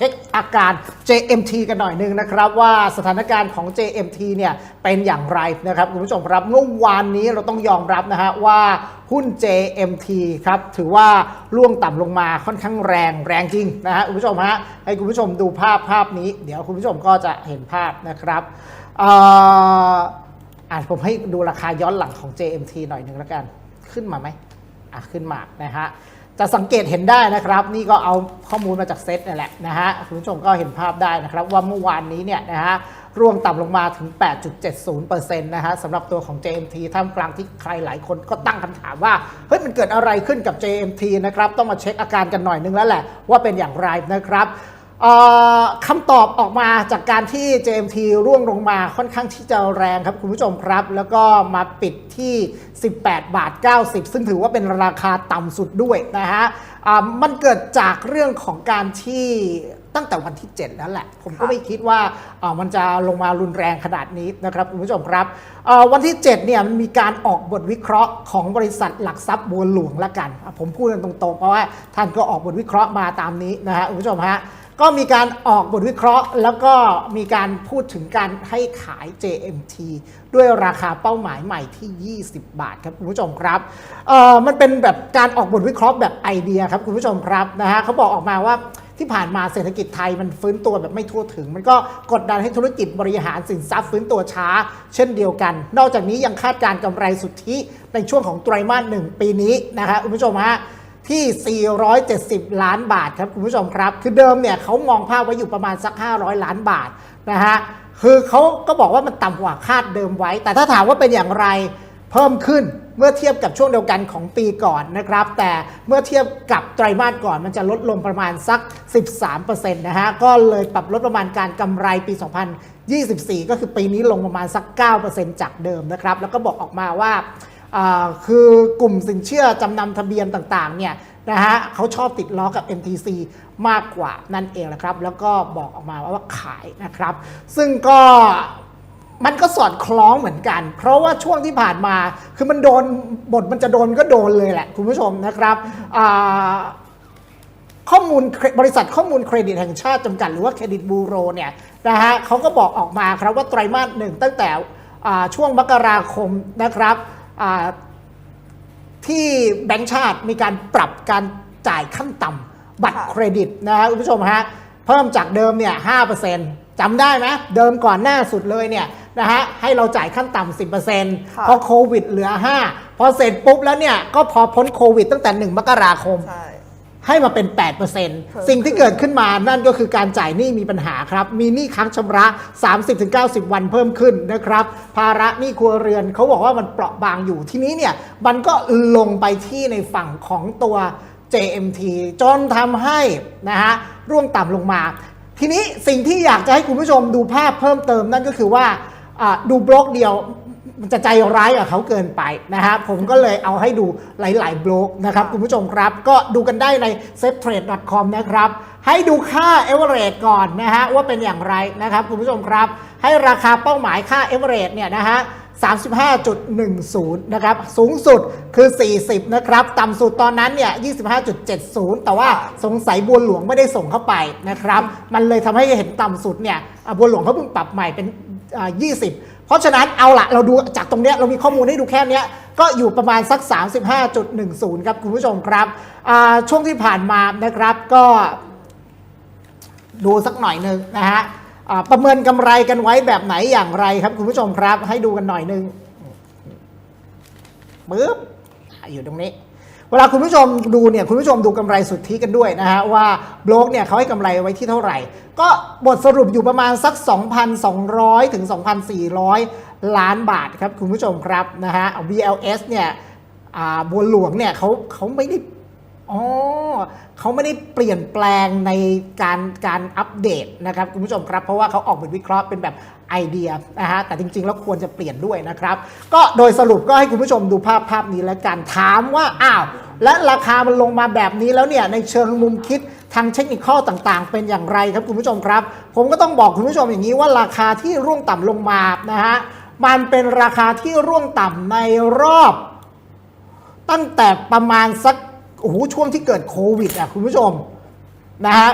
ช็คอาการ JMT กันหน่อยนึงนะครับว่าสถานการณ์ของ JMT เนี่ยเป็นอย่างไรนะครับคุณผู้ชมครับเมื่อวานนี้เราต้องยอมรับนะฮะว่าหุ้น JMT ครับถือว่าล่วงต่ำลงมาค่อนข้างแรงแรงจริงนะฮะคุณผู้ชมฮะให้คุณผู้ชมดูภาพภาพนี้ เดี๋ยวคุณผู้ชมก็จะเห็นภาพนะครับอ่ออะผมให้ดูราคาย้อนหลังของ JMT หน่อยหนึ่งแล้วกัน ขึ้นมาไหมอะขึ้นมานะฮะ จะสังเกตเห็นได้นะครับ นี่ก็เอาข้อมูลมาจากเซตนี่แหละนะฮะคุณผู้ชมก็เห็นภาพได้นะครับ ว่าเมื่อวานนี้เนี่ยนะฮะร่วงต่ำลงมาถึง 8.70%นะฮะสำหรับตัวของ JMT ท่ามกลางที่ใครหลายคนก็ตั้งคำถามว่า เฮ้ยมันเกิดอะไรขึ้นกับ JMT นะครับ ต้องมาเช็คอาการกันหน่อยนึงแล้วแหละว่าเป็นอย่างไรนะครับ คำตอบออกมาจากการที่ JMT ร่วงลงมาค่อนข้างที่จะแรงครับคุณผู้ชมครับ แล้วก็มาปิดที่ 18 บาท 90 ซึ่งถือว่าเป็นราคาต่ำสุดด้วยนะฮะมันเกิดจากเรื่องของการที่ตั้งแต่วันที่ 7 แล้วแหละ ผมก็ไม่คิดว่ามันจะลงมารุนแรงขนาดนี้นะครับคุณผู้ชมครับ วันที่ 7 เนี่ยมันมีการออกบทวิเคราะห์ของบริษัทหลักทรัพย์บัวหลวงละกัน ผมพูดกันตรงๆ เพราะว่าท่านก็ออกบทวิเคราะห์มาตามนี้นะฮะคุณผู้ชมฮะก็มีการออกบทวิเคราะห์ แล้วก็มีการพูดถึงการให้ขาย JMT ด้วยราคาเป้าหมายใหม่ที่ 20 บาทครับคุณผู้ชมครับเอ่อมันเป็นแบบการออกบทวิเคราะห์แบบไอเดียครับคุณผู้ชมครับนะฮะเขาบอกออกมาว่าที่ผ่านมาเศรษฐกิจไทยมันฟื้นตัวแบบไม่ทั่วถึง มันก็กดดันให้ธุรกิจบริหารสินทรัพย์ฟื้นตัวช้า เช่นเดียวกัน นอกจากนี้ยังคาดการกำไรสุทธิในช่วงของไตรมาสหนึ่งปีนี้นะฮะคุณผู้ชมฮะ ที่ 470 ล้านบาทครับคุณผู้ชมครับ คือเดิมเนี่ยเขามองภาพไว้อยู่ประมาณสัก 500 ล้านบาทนะฮะคือเขาก็บอกว่ามันต่ำกว่าคาดเดิมไว้ แต่ถ้าถามว่าเป็นอย่างไรเพิ่มขึ้นเมื่อเทียบกับช่วงเดียวกันของปีก่อนนะครับ แต่เมื่อเทียบกับไตรมาสก่อนมันจะลดลงประมาณสัก 13%นะฮะก็เลยปรับลดประมาณการกำไรปี 2024 ก็คือปีนี้ลงประมาณสัก 9%จากเดิมนะครับ แล้วก็บอกออกมาว่าอ่า คือกลุ่มสินเชื่อจำนำทะเบียนต่างๆเนี่ยนะฮะเขาชอบติดล้อกับ MTC มากกว่านั่นเองนะครับ แล้วก็บอกออกมาว่าขายนะครับ ซึ่งก็มันก็สอดคล้องเหมือนกัน เพราะว่าช่วงที่ผ่านมาคือมันโดนบทมันจะโดนก็โดนเลยแหละ คุณผู้ชมนะครับข้อมูลบริษัทข้อมูลเครดิตแห่งชาติจำกัดหรือว่าเครดิตบูโรเนี่ยนะฮะเขาก็บอกออกมาครับว่าไตรมาสหนึ่งตั้งแต่ช่วงมกราคมนะครับ ที่แบงก์ชาติมีการปรับการจ่ายขั้นต่ำบัตรค่ะเครดิตนะฮะคุณผู้ชมฮะเพิ่มจากเดิมเนี่ยห้าเปอร์เซ็นต์จำได้ไหมเดิมก่อนหน้าสุดเลยเนี่ยนะฮะให้เราจ่ายขั้นต่ำสิบเปอร์เซ็นต์ค่ะพอโควิดเหลือ5พอเสร็จปุ๊บแล้วเนี่ยก็พอพ้นโควิดตั้งแต่1มกราคม ใช่ให้มาเป็น 8%สิ่งที่เกิดขึ้นมานั่นก็คือการจ่ายหนี้มีปัญหาครับ มีหนี้ค้างชำระ 30-90 วันเพิ่มขึ้นนะครับ ภาระหนี้ครัวเรือนเขาบอกว่ามันเปราะบางอยู่ทีนี้เนี่ย มันก็ลงไปที่ในฝั่งของตัว JMT จนทำให้นะฮะร่วงต่ำลงมา ทีนี้สิ่งที่อยากจะให้คุณผู้ชมดูภาพเพิ่มเติมนั่นก็คือว่าอ่าดูบล็อกเดียว มันจะใจร้ายกับเขาเกินไปนะฮะผมก็เลยเอาให้ดูหลาย ๆ บล็อกนะครับคุณผู้ชมครับ ก็ดูกันได้ใน s e t t r a d e c o m นะครับ ให้ดูค่า a v e r a g e ก่อนนะฮะว่าเป็นอย่างไรนะครับคุณผู้ชมครับ ให้ราคาเป้าหมายค่า a v e r a g e เนี่ยนะฮะ35.10 นะครับ สูงสุดคือ 40 นะครับ ต่ำสุดตอนนั้นเนี่ย 25.70 แต่ว่าสงสัยบัวหลวงไม่ได้ส่งเข้าไปนะครับ มันเลยทำให้เห็นต่ำสุดเนี่ยบัวหลวงเขาเพิ่งปรับใหม่เป็นอ่า20 เพราะฉะนั้นเอาละเราดูจากตรงเนี้ยเรามีข้อมูลให้ดูแค่เนี้ยก็อยู่ประมาณสัก 35.10 ครับคุณผู้ชมครับช่วงที่ผ่านมานะครับก็ดูสักหน่อยหนึ่งนะฮะประเมินกำไรกันไว้แบบไหนอย่างไรครับคุณผู้ชมครับ ให้ดูกันหน่อยหนึ่งปึ๊บอยู่ตรงนี้ เวลาคุณผู้ชมดูเนี่ยคุณผู้ชมดูกำไรสุทธิกันด้วยนะฮะว่าบล็อกเนี่ยเขาให้กำไรไว้ที่เท่าไหร่ ก็บทสรุปอยู่ประมาณสัก 2,200 ถึง 2,400 ล้านบาทครับคุณผู้ชมครับนะฮะ VLS เนี่ยบัวหลวงเนี่ยเขาเขาไม่ได้ อ๋อเขาไม่ได้เปลี่ยนแปลงในการการอัปเดตนะครับคุณผู้ชมครับ เพราะว่าเขาออกบทวิเคราะห์เป็นแบบไอเดียนะฮะแต่จริง ๆ แล้วควรจะเปลี่ยนด้วยนะครับ ก็โดยสรุปก็ให้คุณผู้ชมดูภาพภาพนี้แล้วกันถามว่าอ้าวและราคามันลงมาแบบนี้แล้วเนี่ยในเชิงมุมคิดทางเทคนิคข้อต่างๆ เป็นอย่างไรครับคุณผู้ชมครับ ผมก็ต้องบอกคุณผู้ชมอย่างนี้ว่าราคาที่ร่วงต่ำลงมานะฮะมันเป็นราคาที่ร่วงต่ำในรอบ ตั้งแต่ประมาณสัก โอ้โหช่วงที่เกิดโควิดอะคุณผู้ชมนะฮะ